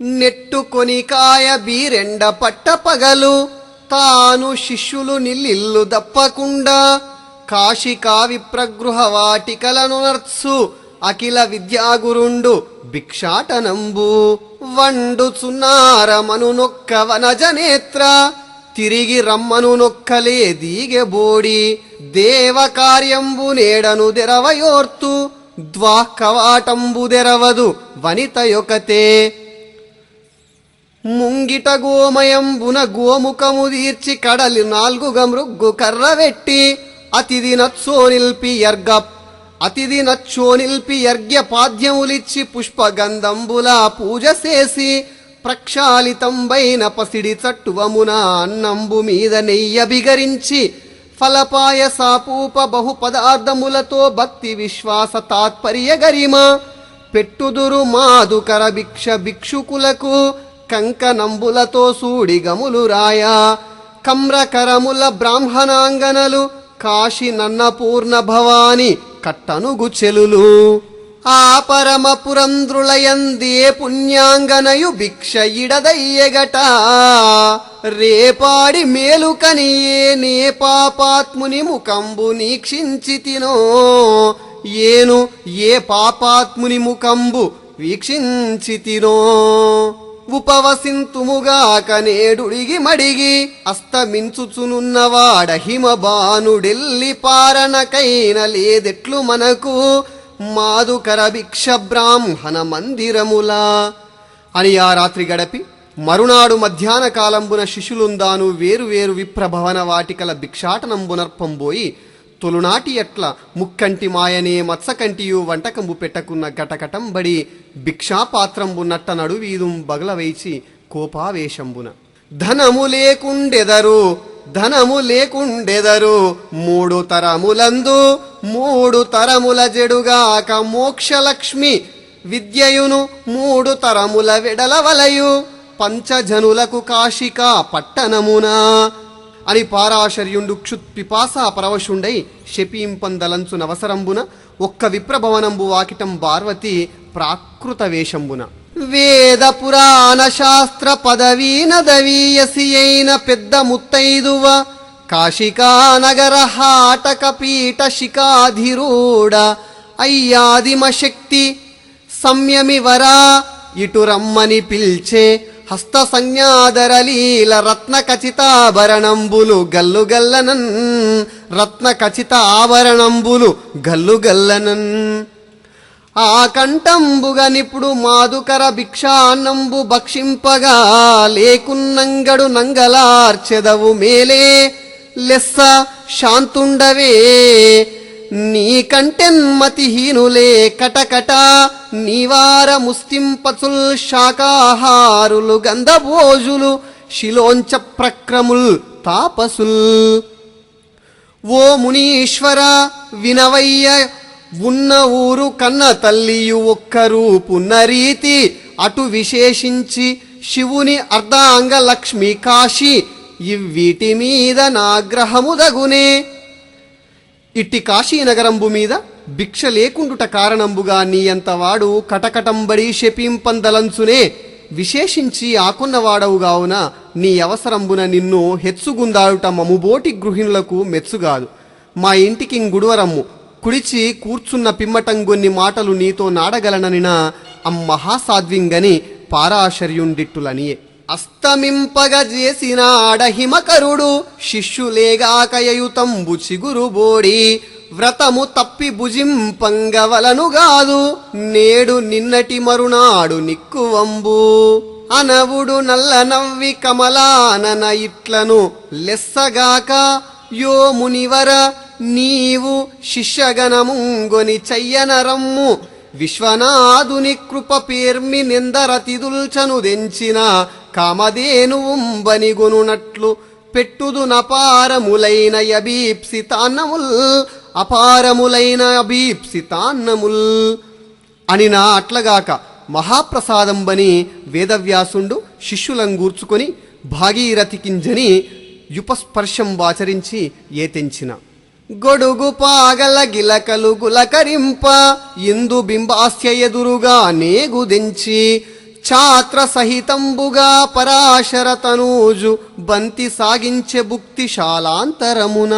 నెట్టుకొని కాయ బీరెండ పట్ట పగలు తాను శిష్యులు నిల్లిల్లు దప్పకుండా కాశికా విప్రగృహ వాటికలను నర్సు అఖిల విద్యాగురుండు భిక్షాటనంబు. వండుచున్నారమను నొక్క వనజనేత్ర తిరిగి రమ్మను నొక్కలే దీగెబోడి దేవ కార్యంబు నేడను దెరవయోర్తు ద్వాకవాటంబు దెరవదు వనిత యొకతే. ముంగిట గోమయంబున గోముఖము తీర్చి కడలి నాల్గుగ మృగ్గు కర్రవెట్టి అతిథి నచ్చోనిల్పి ఎర్గ యర్గ అతిథి నచ్చోనిల్పి యర్గ్య పాద్యములిచ్చి పుష్పగంధంబుల పూజ చేసి ప్రక్షాళితంబైన పసిడి చట్టువమున అన్నంబు మీద నెయ్య బిగరించి ఫలపాయసాపూప బహు పదార్థములతో భక్తి విశ్వాస తాత్పర్య గరిమ. పెట్టుదురు మాదుకర భిక్ష భిక్షుకులకు కంకనంబులతో సూడిగములు రాయ. కమ్రకరముల బ్రాహ్మణాంగనలు కాశీ నన్నపూర్ణ భవాని కట్టనుగు చెలులు. ఆ పరమ పురంద్రులయందే పుణ్యాంగనయు భిక్ష ఇడదయ్యగట రేపాడి మేలుకనియే నే పాపాత్ముని ముఖంబు నీక్షించితినో ఏను ఏ పాపాత్ముని ముఖంబు వీక్షించితినో ఉపవసింతుముగాక నేడుడిగి మడిగి అస్తమించుచునున్నవాడ హిమబానుడెల్లి పారణకైన లేదెట్లు మనకు మాదుకర భిక్ష బ్రాహ్మణ మందిరములా. అని ఆ రాత్రి గడపి మరునాడు మధ్యాహ్న కాలంబున శిష్యులుందాను వేరు వేరు విప్రభవన వాటికల భిక్షాటనంబునర్పంబోయి తొలునాటి ఎట్ల ముక్కంటి మాయనే మత్సకంటియు వంటకంబు పెట్టకున్న గటకటంబడి భిక్షాపాత్రంబు నట్ట నడువీదుం బగలవైచి కోపావేశంబున. ధనము లేకుండెదరు ధనము లేకుండెదరు మూడు తరములందు మూడు తరముల జడుగాక మోక్షలక్ష్మి విద్యయును మూడు తరముల విడలవలయు పంచజనులకు కాశిక పట్టణమునా. అని పారాశర్యుండు క్షుత్పిపాస పరవశుండై శపీంపందలంచు నవసరంబున ఒక్క విప్రభవనంబు వాకిటం పార్వతి ప్రాకృత వేషంబున. వేద పురాణ శాస్త్ర పదవీన దవీయసి అయిన పెద్ద ముత్తైదువ కాశికా నగర హాటక పీఠ శిఖాధిరూఢ అయ్యాదిమ శక్తి సంయమివరా ఇటు రమ్మని పిల్చే హస్త సంజ్ఞాదరలీల రత్న ఖచితాభరణంబులు గల్లు గల్లనన్ రత్న ఖచిత ఆభరణంబులు గల్లు గల్లనన్ ఆ కంఠంబుగా నిప్పుడు మాదుకర భిక్షాన్నంబు భక్షింపగా లేకున్నంగడు నంగలార్చెదవు మేలే. లెస్స శాంతుండవే. నీకంటెన్మతిహీనులే కటకట నీవార ముస్తింపచుల్ శాకాహారులు గంధభోజులు శిలోంచ ప్రక్రముల్ తాపసుల్. ఓ మునీశ్వర వినవయ్య ఉన్న ఊరు కన్న తల్లియు ఒక్కరు పున్నరీతి అటు విశేషించి శివుని అర్ధాంగ లక్ష్మి కాశీ ఇవ్వీటి మీద నాగ్రహముదగునే ఇట్టి కాశీనగరంబు మీద భిక్ష లేకుండుట కారణంబుగా నీయంతవాడు కటకటంబడి శపింపందలంచునే విశేషించి ఆకున్నవాడవుగావున నీ అవసరంబున నిన్ను హెచ్చుగుందాడుట మముబోటి గృహిణులకు మెచ్చుగాదు. మా ఇంటికి గుడువరమ్ము. కుడిచి కూర్చున్న పిమ్మటంగొన్ని మాటలు నీతో నాడగలననినా అమ్మహాసాద్వింగని పారాశర్యుండిట్టులనియే. అస్తమింపగ ఆడహిమకరుడు శిష్యులేగాకయయుతంబు చిగురు బోడి. వ్రతము తప్పి భుజింపంగవలనుగాదు నేడు నిన్నటి మరునాడు నిక్కువంబు. అనవుడు నల్ల నవ్వి కమలానన ఇట్లను లెస్సగాక యో మునివర నీవు శిష్యగణముంగొని చెయ్యనరమ్ము విశ్వనాథుని కృప పేర్మి నిందరతిదుల్చను దెంచిన కామధేనువుంబనిగొనునట్లు పెట్టుదునపారములైన అభీప్సితాన్నముల్ అపారములైన అభీప్సితాన్నముల్ అని నా అట్లగాక మహాప్రసాదంబని వేదవ్యాసుండు శిష్యులం గూర్చుకొని భాగీరథికింజని యుపస్పర్శం వాచరించి ఏతెంచిన. గొడుగు పాగల గిలకలు గులకరింప ఇందు బింబాస్య ఎదురుగా నేగుదెంచి ఛాత్ర సహితంబుగా పరాశర తనూజు బంతి సాగించె భుక్తి శాలాంతరమున